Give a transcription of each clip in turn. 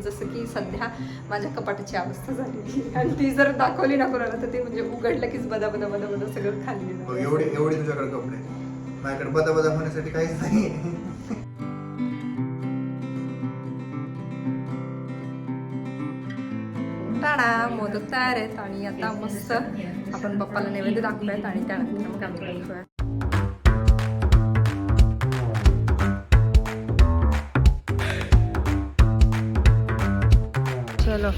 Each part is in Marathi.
जसं की सध्या माझ्या कपाटाची अवस्था आहे. आणि ती जर दाखवली ना कोणाला तर ते म्हणजे उघडलं कीच बदा बदा बदा बदा सगळं खाली बघ, येणार. एवढे एवढे तुझ्याकडे कपडे माझ्याकडे बदा बदा होण्यासाठी काहीच नाही टाळा मोदक तयार आहेत आणि आता मस्त आपण पप्पाला नैवेद्य दाखवूयात आणि त्यानंतर मग आम्ही चलो.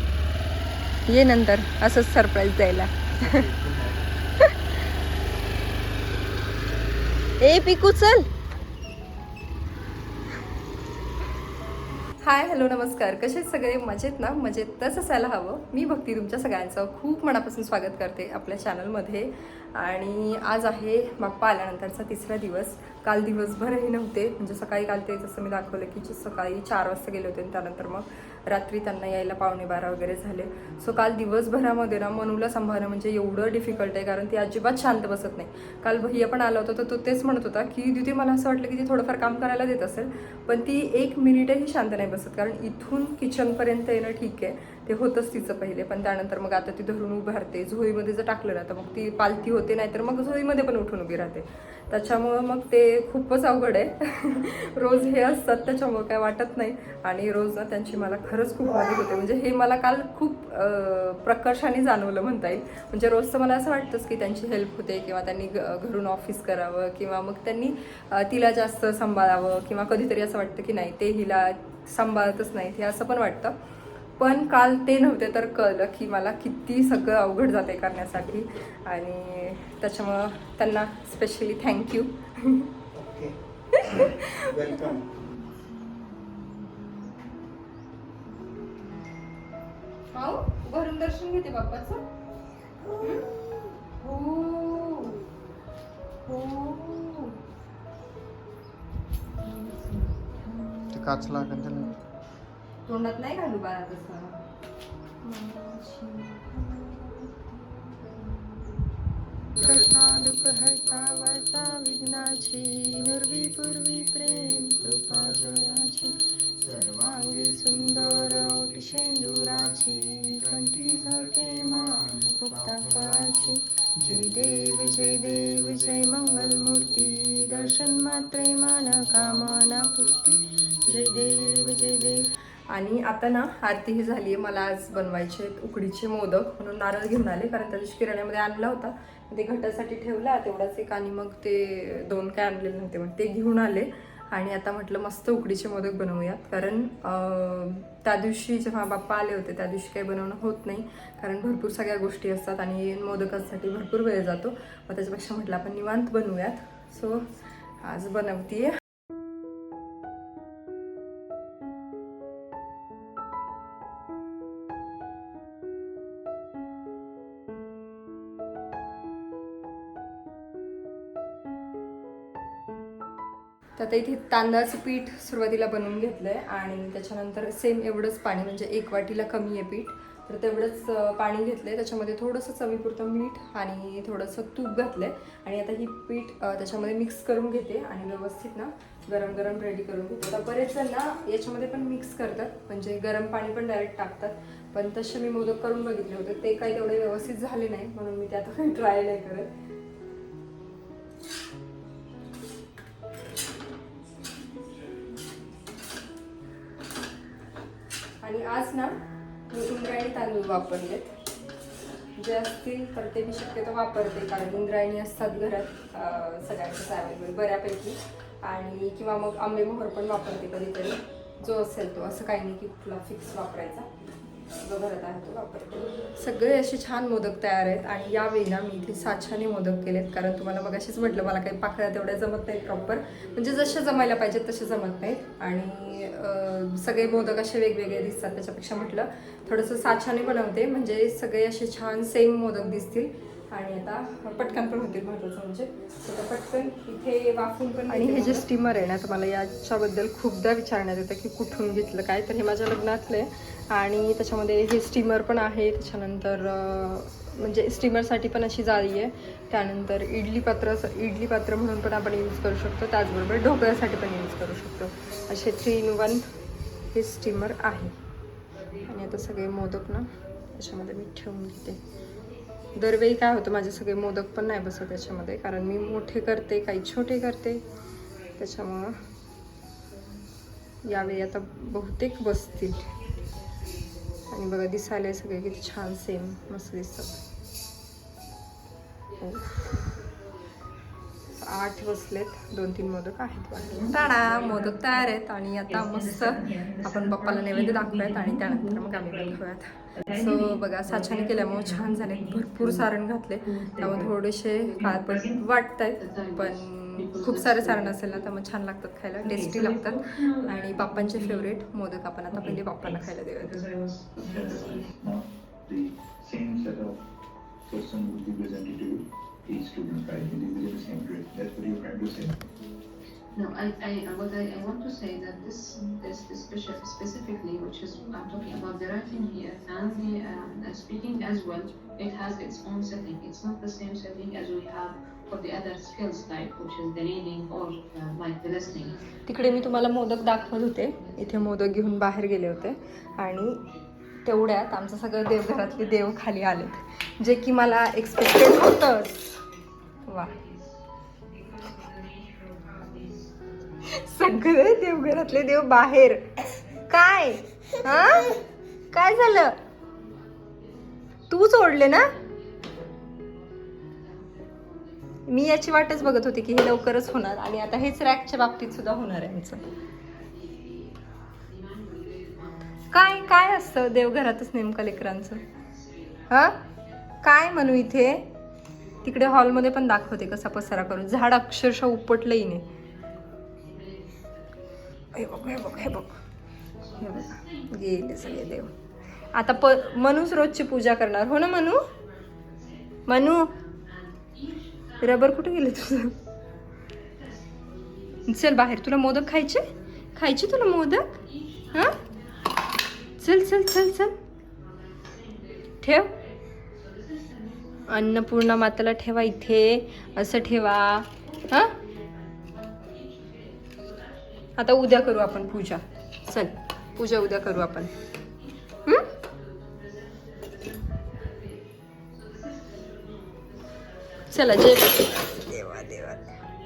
ये नंतर असंच सरप्राईज द्यायला. ए पिकू चल. हाय हॅलो नमस्कार. कसे सगळे? मजेत ना? मजेत तसं असायला हवं. मी भक्ती तुमच्या सगळ्यांचं खूप मनापासून स्वागत करते आपल्या चॅनलमध्ये आणि आज आहे बाप्पा आल्यानंतरचा तिसरा दिवस. काल दिवसभरही नव्हते. म्हणजे सकाळी काल ते जसं मी दाखवलं की सकाळी चार वाजता गेले होते आणि त्यानंतर मग रात्री त्यांना यायला पावणे बारा वगैरे झाले. सो काल दिवसभरामध्ये ना मनूला सांभाळणं म्हणजे एवढं डिफिकल्ट आहे कारण ती अजिबात शांत बसत नाही. काल भैया पण आला होता तर तो तेच म्हणत होता की दिदी मला असं वाटलं की ती थोडंफार काम करायला देत असेल पण ती एक मिनिटही शांत नाही बसत. कारण इथून किचनपर्यंत येणं ठीक आहे. ते होतंच तिचं पहिले. पण त्यानंतर मग आता ती धरून उभारते. राहते झोळीमध्ये जर टाकलं ना तर मग ती पालती होते नाहीतर मग झोळीमध्ये पण उठून उभी राहते. त्याच्यामुळं मग ते खूपच अवघड आहे. रोज हे असतात त्याच्यामुळं काय वाटत नाही. आणि रोज ना त्यांची मला खरंच खूप मदत होते. म्हणजे हे मला काल खूप प्रकर्षाने जाणवलं म्हणता येईल. म्हणजे रोजचं मला असं वाटतंच की त्यांची हेल्प होते किंवा त्यांनी घरून ऑफिस करावं किंवा मग त्यांनी तिला जास्त सांभाळावं किंवा कधीतरी असं वाटतं की नाही ते हिला सांभाळतच नाहीत हे असं पण वाटतं. पण काल ते नव्हते तर कळलं की मला किती सगळं अवघड जाते करण्यासाठी. आणि त्याच्यामुळं त्यांना स्पेशली थँक्यू ओके वेलकम हो घरून दर्शन घेते बाप्पाचं? हो. हो. ते काच लागेल त्याला. तोंडात नाही घालू बाळा तसं कथा दुःख हरता वार्ता विघ्नाची पूर्वी पूर्वी प्रेम कृपा जयाची सर्वांगी सुंदर ओट शेंदुराची कंठी झळके मान मुक्ता फळाची जय देव जय देव जय मंगल मूर्ती दर्शन मात्रे मान कामना पूर्ती जय देव जय देव. आणि आता ना आरती ही झाली आहे मला आज बनवायचे आहेत उकडीचे मोदक म्हणून नारळ घेऊन आले कारण त्या दिवशी किराण्यामध्ये आणला होता. ते घटासाठी ठेवला तेवढाच एक आणि मग ते दोन काय आणलेले नव्हते मग ते घेऊन आले. आणि आता म्हटलं मस्त उकडीचे मोदक बनवूयात कारण त्या दिवशी जेव्हा बाप्पा आले होते त्या दिवशी काही बनवणं होत नाही कारण भरपूर सगळ्या गोष्टी असतात आणि मोदकासाठी भरपूर वेळ जातो. मग त्याच्यापेक्षा म्हटलं आपण निवांत बनवूयात. सो आज बनवते तर आता इथे तांदळाचं पीठ सुरुवातीला बनवून घेतलं आहे आणि त्याच्यानंतर सेम एवढंच पाणी म्हणजे एक वाटीला कमी आहे पीठ. तर तेवढंच पाणी घेतलं आहे त्याच्यामध्ये थोडंसं चवीपुरतं मीठ आणि थोडंसं तूप घातलं आहे आणि आता ही पीठ त्याच्यामध्ये मिक्स करून घेते आणि व्यवस्थित ना गरम गरम रेडी करून घेते. आता बरेच जण ना याच्यामध्ये पण मिक्स करतात. म्हणजे गरम पाणी पण डायरेक्ट टाकतात. पण तसे मी मोदक करून बघितले होते. ते काही तेवढे व्यवस्थित झाले नाही. म्हणून मी ते आता काही ट्राय नाही करत. आणि आज ना मी इंद्रायणी तांदूळ वापरलेत. जे असतील तर ते मी शक्यतो वापरते कारण इंद्रायणी असतात घरात अं, सगळ्यांच्याच अवेलेबल बऱ्यापैकी. आणि किंवा मग आंबेमोहर पण वापरते कधीतरी. जो असेल तो असं काही नाही की कुठला फिक्स वापरायचा. घरात सगळे असे छान मोदक तयार आहेत आणि यावेळी ना मी इथे साच्याने मोदक केलेत कारण तुम्हाला मग असेच म्हटलं मला काही पाकळ्या तेवढ्या जमत नाहीत प्रॉपर म्हणजे जसे जमायला पाहिजेत तसे जमत नाहीत. आणि सगळे मोदक असे वेगवेगळे दिसतात त्याच्यापेक्षा म्हटलं थोडंसं साच्याने बनवते. म्हणजे सगळे असे छान सेम मोदक दिसतील. आणि आता पटकन पण होतील महत्वाचं म्हणजे. तर पटकन इथे वाफून पण आणि हे जे स्टीमर आहे ना तर मला याच्याबद्दल खूपदा विचारण्यात येतं की कुठून घेतलं काय तर हे माझ्या लग्नातलं आहे. आणि त्याच्यामध्ये हे स्टीमर पण आहे त्याच्यानंतर म्हणजे स्टीमरसाठी पण अशी जाळी आहे. त्यानंतर इडली पात्र इडली पात्र म्हणून पण आपण यूज करू शकतो. त्याचबरोबर ढोकळ्यासाठी पण यूज करू शकतो. असे थ्री इन वन हे स्टीमर आहे. आता सगळे मोदक ना त्याच्यामध्ये मी ठेवून घेते दरवेळी काय होतं माझे सगळे मोदक पण नाही बसत त्याच्यामध्ये कारण मी मोठे करते काही छोटे करते. त्याच्यामुळं यावेळी आता बहुतेक बसतील. आणि बघा दिसायला सगळे किती छान सेम मस्त दिसतात. हो. आठ बसलेत दोन तीन मोदक आहेत बाकी. टाणा मोदक तयार आहेत आणि आता मस्त आपण पप्पाला नैवेद्य दाखवूयात आणि त्यानंतर मग आम्ही पण खाऊयात. सो बघा साच्याने केल्यामुळे छान झाले. भरपूर सारण घातले. त्यामुळे थोडेसे काळपट वाटत आहेत पण खूप सारे सारण असेल ना त्यामुळे छान लागतात खायला. टेस्टी लागतात. आणि बाप्पांचे फेवरेट मोदक आपण आता पहिले बाप्पांना खायला देऊयात. Each student, right? It is within the same grade. That's what you're trying to say. No, I, I, what I, I want to say that this, this, this speci- specifically, which is, I'm talking about the writing here and the, um, the speaking as well, it has its own setting. It's not the same setting as we have for the other skills type, which is the reading or uh, like the listening. तिकडे मी तुम्हाला मोदक दाखवत होते इथे मोदक घेऊन बाहेर गेले होते आणि तेवढ्यात आमचं सगळं देवघरातले देव खाली आलेत. जे की मला एक्सपेक्टेड होतंच. वा. सगळे देवघरातले देव बाहेर. काय? हा? काय झालं? तूच ओढले ना? मी याची वाटच बघत होती की हे लवकरच होणार आणि आता हेच रॅकच्या बाबतीत सुद्धा होणार आहे आमचं. काय काय असतं देवघरातच नेमकं लेकरांचं? हां? काय म्हणू इथे? तिकडे हॉलमध्ये पण दाखवते कसा पसारा करून. झाड अक्षरशः उपटलंही नाही हे बघ हे बघ हे बघ. हे बघ. गेले सगळे देव. आता प मनूच रोजची पूजा करणार. हो ना मनू? मनू? रबर कुठे गेले तुझं? चल बाहेर. तुला मोदक खायचे? खायचे तुला मोदक? हां? चल चल चल चल. ठेव. अन्नपूर्णा माताला ठेवा इथे. असं ठेवा. हा? आता उद्या करू आपण पूजा. चल पूजा उद्या करू आपण? चला जय देवा देवा.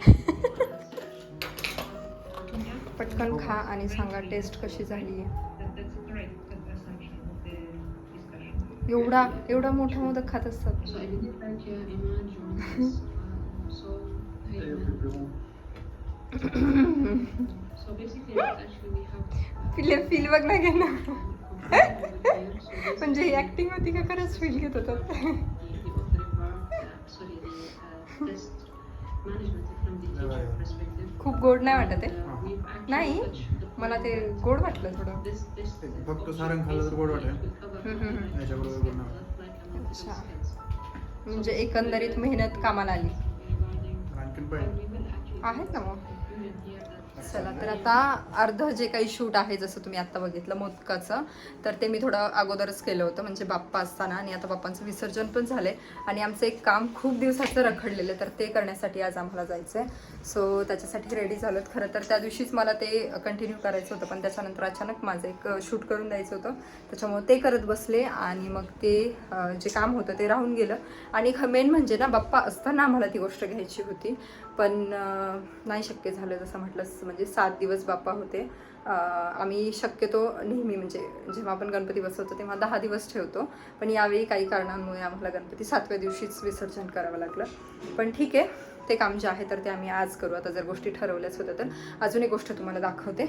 पटकन खा आणि सांगा टेस्ट कशी झाली एवढा एवढा मोठा मोदक खात असतात. फील बघ ना घेणार म्हणजे ही ऍक्टिंग होती का खरंच फील घेत होतात. खूप गोड नाही वाटत आहे? नाही? मला ते गोड वाटलं थोडं. फक्त सारंग खाल्लं तर गोड वाटेल. म्हणजे एकंदरीत मेहनत कामाला आली. आहेत ना मग? चला तर आता अर्ध जे काही शूट आहे जसं तुम्ही आता बघितलं मोदकाचं तर ते मी थोडं अगोदरच केलं होतं म्हणजे बाप्पा असताना आणि आता बाप्पांचं विसर्जन पण झाले आणि आमचं एक काम खूप दिवसाचं रखडलेलं तर ते करण्यासाठी आज आम्हाला जायचं आहे सो त्याच्यासाठी रेडी झालोत. खरं तर त्या दिवशीच मला ते कंटिन्यू करायचं होतं पण त्याच्यानंतर अचानक माझं एक शूट करून द्यायचं होतं. त्याच्यामुळे ते करत बसले आणि मग ते जे काम होतं ते राहून गेलं. आणि मेन म्हणजे ना बाप्पा असताना आम्हाला ती गोष्ट घ्यायची होती. पण नाही शक्य झालं जसं म्हटलं म्हणजे सात दिवस बाप्पा होते. आम्ही शक्यतो नेहमी म्हणजे जेव्हा आपण गणपती बसवतो तेव्हा दहा दिवस ठेवतो. पण यावेळी काही कारणांमुळे आम्हाला गणपती सातव्या दिवशीच विसर्जन करावं लागलं. पण ठीक आहे ते काम जे आहे तर ते आम्ही आज करू. आता जर गोष्टी ठरवल्याच होत्या तर. अजून एक गोष्ट तुम्हाला दाखवते.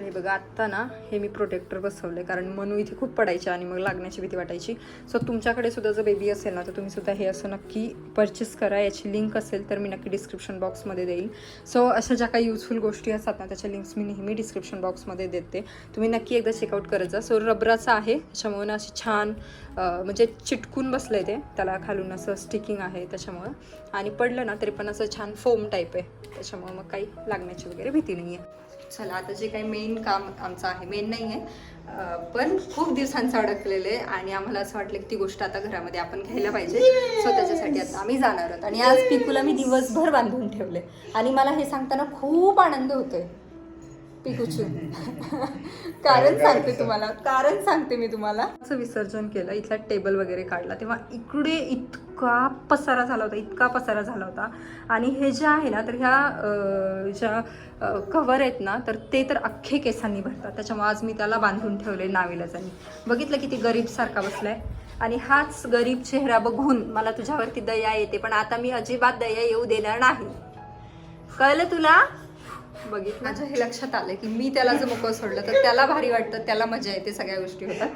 हे बघा आत्ता ना हे मी प्रोटेक्टर बसवलं आहे कारण मनू इथे खूप पडायचे आणि मग लागण्याची भीती वाटायची. सो तुमच्याकडे सुद्धा जर बेबी असेल ना तर तुम्ही सुद्धा हे असं नक्की परचेस करा. याची लिंक असेल तर मी नक्की डिस्क्रिप्शन बॉक्समध्ये देईल. सो अशा ज्या काही युजफुल गोष्टी असतात ना त्याच्या लिंक्स मी नेहमी डिस्क्रिप्शन बॉक्समध्ये देते. तुम्ही नक्की एकदा चेकआउट करत जा. सो रबराचं आहे. त्याच्यामुळे ना अशी छान म्हणजे चिटकून बसलं आहे ते. त्याला खालून असं स्टिकिंग आहे त्याच्यामुळं. आणि पडलं ना तरी पण असं छान फोम टाईप आहे. त्याच्यामुळं मग काही लागण्याची वगैरे भीती नाही आहे चला आता जे काही मेन काम आमचं आहे मेन नाही आहे पण खूप दिवसांचं अडकलेलं आहे आणि आम्हाला असं वाटलं की ती गोष्ट आता घरामध्ये आपण घ्यायला पाहिजे. सो त्याच्यासाठी आता आम्ही जाणार आहोत. आणि आज पिकूला मी दिवसभर बांधून ठेवले आणि मला हे सांगताना खूप आनंद होतोय. पिकुचू. कारण सांगते तुम्हाला कारण सांगते मी तुम्हाला. असं विसर्जन केलं इथला टेबल वगैरे काढला. तेव्हा इकडे इतका पसारा झाला होता इतका पसारा झाला होता. आणि हे जे आहे ना तर ह्या ज्या कवर आहेत ना तर ते तर अख्खे केसांनी भरतात. त्याच्यामुळे आज मी त्याला बांधून ठेवले नाविलाजानी. बघितलं किती गरीब सारखा बसलाय. आणि हाच गरीब चेहरा बघून मला तुझ्यावरती दया येते पण आता मी अजिबात दया येऊ देणार नाही. कळलं तुला? बघितलं. माझ्या हे लक्षात आलं की मी त्याला जर मोकळं सोडलं तर त्याला भारी वाटतं त्याला मजा येते सगळ्या गोष्टी होतात.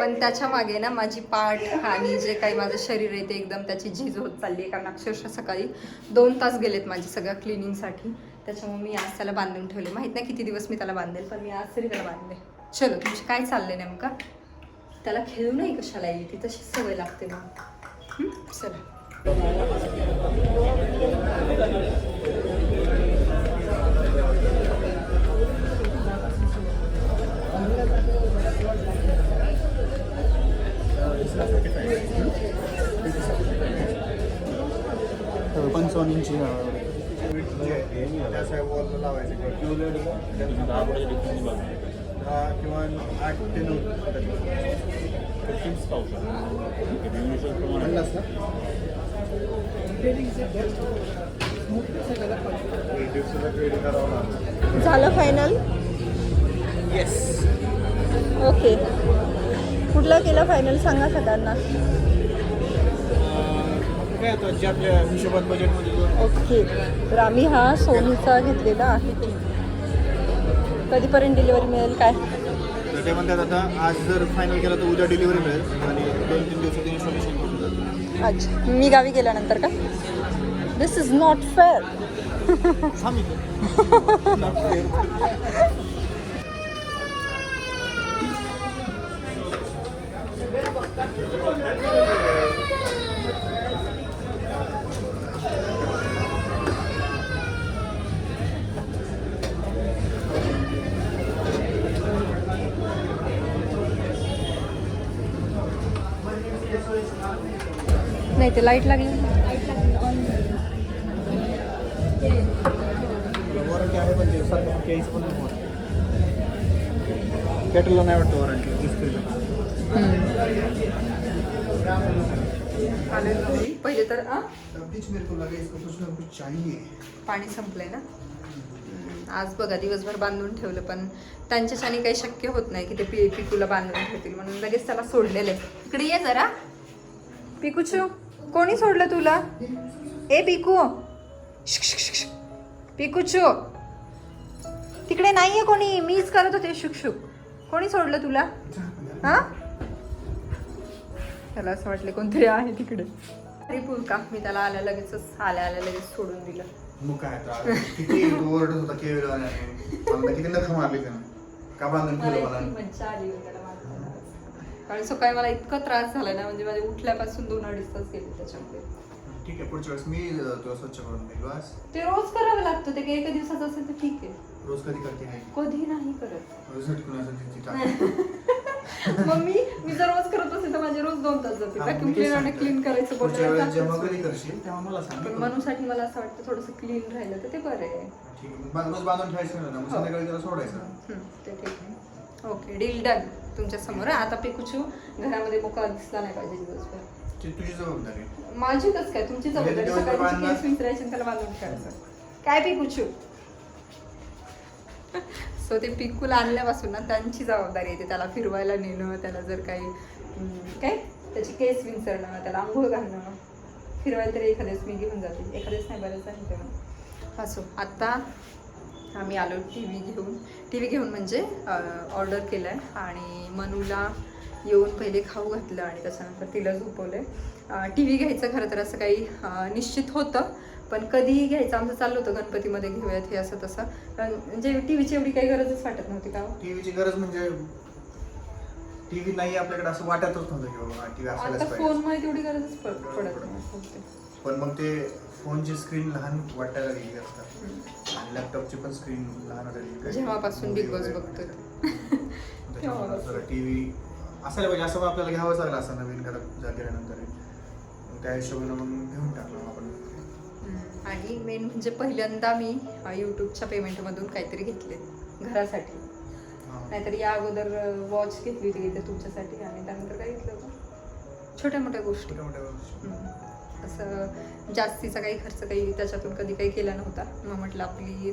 पण त्याच्यामागे ना माझी पाठ आणि जे काही माझं शरीर आहे ते एकदम त्याची झीज होत चालली आहे. कारण अक्षरशः सकाळी दोन तास गेलेत माझी सगळ्या क्लिनिंगसाठी. त्याच्यामुळे मी आज त्याला बांधून ठेवले माहीत नाही किती दिवस मी त्याला बांधेल पण मी आज तरी त्याला बांधले. चलो तुमचे काय चालले नेमका? त्याला खेळू नाही कशाला येते? तशी सवय लागते मग चला. पंचावन्न इंची किंवा आठ ते नऊ झालं फायनल येस ओके कुठला केला फायनल सांगा सगळ्यांना. ओके. तर आम्ही हा सोनीचा घेतलेला आहे. कधीपर्यंत डिलिव्हरी मिळेल काय? तर ते म्हणतात आता आज जर फायनल केलं तर उद्या डिलिव्हरी मिळेल. आणि दोन तीन दिवसात इन्स्टॉलेशन करून जातं. अच्छा. मी गावी गेल्यानंतर का? दिस इज नॉट फेअर नाही ते लाइट लागली. वॉरंटी आहे पण दिवसात केस पण नाही होत नाही वाटतं वॉरंटी दिसतोय पहिले तर ना पाणी संपलंय ना? आज बघा दिवसभर बांधून ठेवलं पण त्यांच्याच्याने काही शक्य होत नाही की ते पि पिकूला बांधून ठेवतील. म्हणून लगेच त्याला सोडलेलं आहे. इकडे ये जरा. पिकूचू कोणी सोडलं तुला? ए पिकू. पिकूचू. तिकडे नाहीये कोणी. मीच करत होते. शुक शुक कोणी सोडलं तुला? हा? त्याला असं वाटलं कोणतरी आहे तिकडे. अरे का मी त्याला आल्या लगेचच आल्या आल्या लगेच सोडून दिलं. मग काय आता? किती ओरडत होता केवळ आम्हाला किती नख मारली त्यानं. का बांधून मला ठेवलं मला इतकी मज्जा आली होती त्याला मारताना. कारण सकाळी मला इतका त्रास झाला ना म्हणजे माझे उठल्यापासून दोन अडीच तास गेले त्याच्यामध्ये. ठीक आहे पुढच्या वेळेस मी अं, तुला स्वच्छ करून देईल बस. ते रोज करावं लागतं ते काही एका दिवसाचं असेल तर ठीक आहे. रोज कधी करते आहे कधी नाही करत. रोज झटकून असं तिची टाक. मग मी मी जर रोज करत असेल तर माझे रोज दोन तास जाते व्हॅक्युम मी तेच क्लीनर सांगतोय. क्लीन करायचं पुढच्या वेळेस जेव्हा कधी करशील तेव्हा मला सांग. पण मनूसाठी मला असं वाटतं थोडंसं क्लीन राहिलं तर ते बरं आहे. ठीक आहे. मग रोज बांधून ठेवायचं ना? मग हो. संध्याकाळी त्याला सोडायचं. ते ठीक आहे. ओके डील डन तुमच्यासमोर आहे. आता पिकूचू घरामध्ये मोकळा दिसला नाही पाहिजे दिवसभर. ती तुझी जबाबदारी आहे. माझी कस काय? तुमची जबाबदारी. म्हणजे दिवसभर सकाळची बांधणार? केस विसरायची आणि त्याला बांधून ठेवायचं. काय पिकूचू? सो ते पिकूला आणल्यापासून ना त्यांची जबाबदारी येते त्याला फिरवायला नेणं त्याला जर काही काय? त्याची केस विंचरणं त्याला आंघोळ घालणं. फिरवायला तरी एखाद्याच मी घेऊन जाते. एखाद्याच नाही बरंच आहे तेव्हा. असो आत्ता आम्ही आलो टी व्ही घेऊन. टी व्ही घेऊन म्हणजे ऑर्डर केलं आहे आणि मनूला येऊन पहिले खाऊ घातलं आणि त्याच्यानंतर तिला झोपवलं आहे टी व्ही घ्यायचं खरं तर असं काही निश्चित होतं. पण कधीही घ्यायचं आमचं चाललं होतं गणपतीमध्ये घेऊयात हे असं तसं पण म्हणजे टी व्हीची एवढी काही गरजच वाटत नव्हती का हो? टीव्हीची गरज म्हणजे टीव्ही नाही आपल्याकडे असं वाटतच नव्हतं आता असायलाच पाहिजे फोनमुळे तेवढी गरजच पड- पडत नाही. पण मग ते फोनची स्क्रीन लहान वाटायला लागली असतात. आणि लॅपटॉपची पण स्क्रीन लहान वाटायला. जेव्हापासून बिग बॉस बघतोय त्याच्यामुळे. जरा टीव्ही असायला पाहिजे असं आपल्याला घ्यावंच लागलं असं नवीन घरात जा गेल्यानंतर मग त्या हिशोबानं मग घेऊन टाकलं आपण. आणि मेन म्हणजे पहिल्यांदा मी यूट्यूबच्या पेमेंटमधून काहीतरी घेतले घरासाठी. नाहीतर या अगोदर वॉच घेतली होती इथे तुमच्यासाठी आणि त्यानंतर काय घेतलं होतं छोट्या मोठ्या गोष्टी. असं जास्तीचा काही खर्च काही त्याच्यातून कधी काही केला नव्हता. मग म्हटलं आपली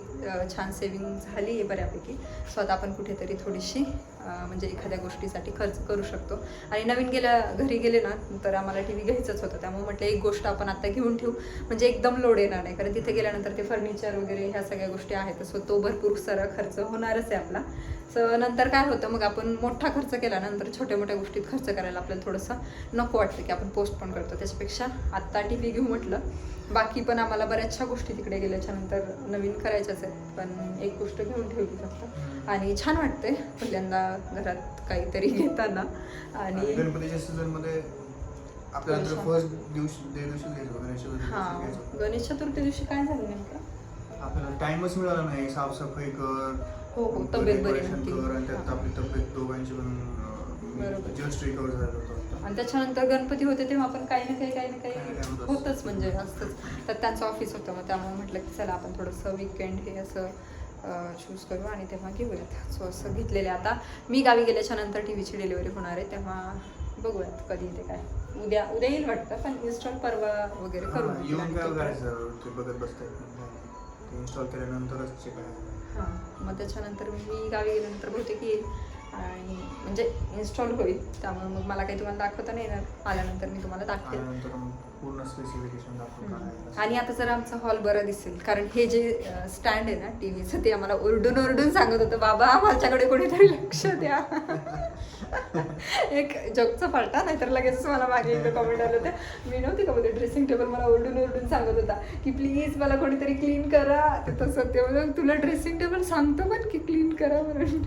छान सेविंग झाली आहे बऱ्यापैकी. सो आता आपण कुठेतरी थोडीशी म्हणजे एखाद्या गोष्टीसाठी खर्च करू शकतो. आणि नवीन गेल्या घरी गेले ना तर आम्हाला टी व्ही घ्यायचंच होतं. त्यामुळे म्हटलं एक गोष्ट आपण आता घेऊन ठेवू. म्हणजे एकदम लोड येणार नाही. कारण तिथे गेल्यानंतर ते फर्निचर वगैरे ह्या सगळ्या गोष्टी आहेत. सो तो भरपूर सारा खर्च होणारच आहे आपला. सो नंतर काय होतं मग आपण मोठा खर्च केल्यानंतर छोट्या मोठ्या गोष्टीत खर्च करायला आपल्याला थोडंसं नको वाटतं की आपण पोस्ट पण करतो. त्याच्यापेक्षा आत्ता टी व्ही घेऊ म्हटलं बाकी पण आम्हाला बऱ्याचशा गोष्टी तिकडे गेल्याच्यानंतर नवीन करायच्याच आहेत पण एक गोष्ट घेऊन ठेवली फक्त आणि छान वाटते पहिल्यांदा घरात काहीतरी घेताना. आणि गणपतीच्या गणेश चतुर्थी हा दिवशी घ्यायचं होतं. गणेश चतुर्थी दिवशी काय झालं नेमकं? आपल्याला टाइमच मिळाला नाही. साफसफाई कर हो हो तब्येत बरी कर आणि त्यात आपली तब्येत दोघांची. पण जस्ट रिकवर झालं. आणि त्याच्यानंतर गणपती होते तेव्हा आपण काही ना काही काही ना काही होतंच. म्हणजे असतंच. तर त्यांचं ऑफिस होतं मग त्यामुळे म्हटलं की चला आपण थोडंसं विकेंड हे असं चूज करू आणि तेव्हा घेऊयात. सो असं घेतलेलं आता. मी गावी गेल्याच्यानंतर टी व्हीची डिलिव्हरी होणार आहे तेव्हा बघूयात कधी ते काय. उद्या उद्या येईल वाटतं पण इन्स्टॉल परवा वगैरे करू हां मग त्याच्यानंतर मी गावी गेल्यानंतर बहुतेक येईल. आणि म्हणजे इन्स्टॉल होईल. त्यामुळे मग मला काही तुम्हाला दाखवता नाही येणार. आल्यानंतर मी तुम्हाला दाखवेल. पूर्ण स्पेसिफिकेशन दाखवून. आणि आता जर आमचा हॉल बरा दिसेल कारण हे जे स्टँड आहे ना टीव्हीचं ते आम्हाला ओरडून ओरडून सांगत होतं बाबा आमच्याकडे कोणीतरी लक्ष द्या. एक जोकचा फालटा नाहीतर लगेच मला मागे एकदा कॉमेंट आलं होतं. मी नव्हती का मध्ये ड्रेसिंग टेबल मला ओरडून ओरडून सांगत होता की प्लीज मला कोणीतरी क्लीन करा. ते तसं ते म्हणून तुला ड्रेसिंग टेबल सांगतो पण की क्लीन करा म्हणून.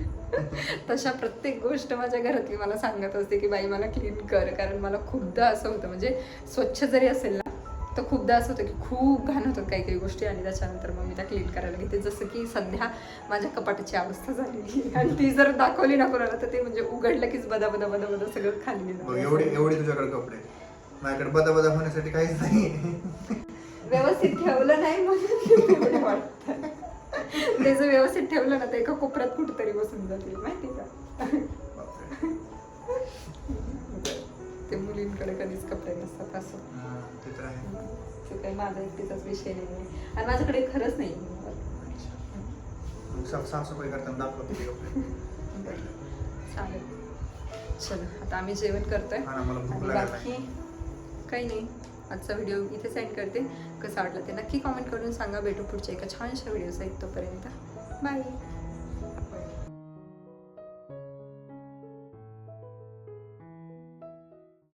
तशा प्रत्येक गोष्ट माझ्या घरातली मला सांगत असते की बाई मला क्लीन कर. कारण मला खूपदा असं होतं म्हणजे स्वच्छ जरी असेल ना तर खूपदा असं होतं की खूप घाण होतात काही काही गोष्टी आणि त्याच्यानंतर मग मी त्या क्लीन करायला घेते. जसं की सध्या माझ्या कपाटाची अवस्था झालेली आहे. आणि ती जर दाखवली ना कोणाला तर ते म्हणजे उघडलं कीच बदा बदा बदा बदा सगळं खाली बघ, गेलं. एवढे एवढे तुझ्याकडे कपडे. माझ्याकडे बदा बदा होण्यासाठी काहीच नाही. व्यवस्थित ठेवलं नाही म्हणून वाटतं. ते जर व्यवस्थित ठेवलं ना तर एका कोपऱ्यात कुठेतरी बसून जातील. माहिती का? कधीच कपडे नसतात असं. हा, ते काही माझा एकटीचाच विषय नाही आणि माझ्याकडे खरंच नाही. चालेल. चलो आता आम्ही जेवण करतोय. आणि बाकी काही नाही. आजचा व्हिडिओ इथे सेंड करते. कसा वाटला ते नक्की कॉमेंट करून सांगा. भेटू पुढच्या एका छानशा व्हिडिओ सहित तोपर्यंत बाय.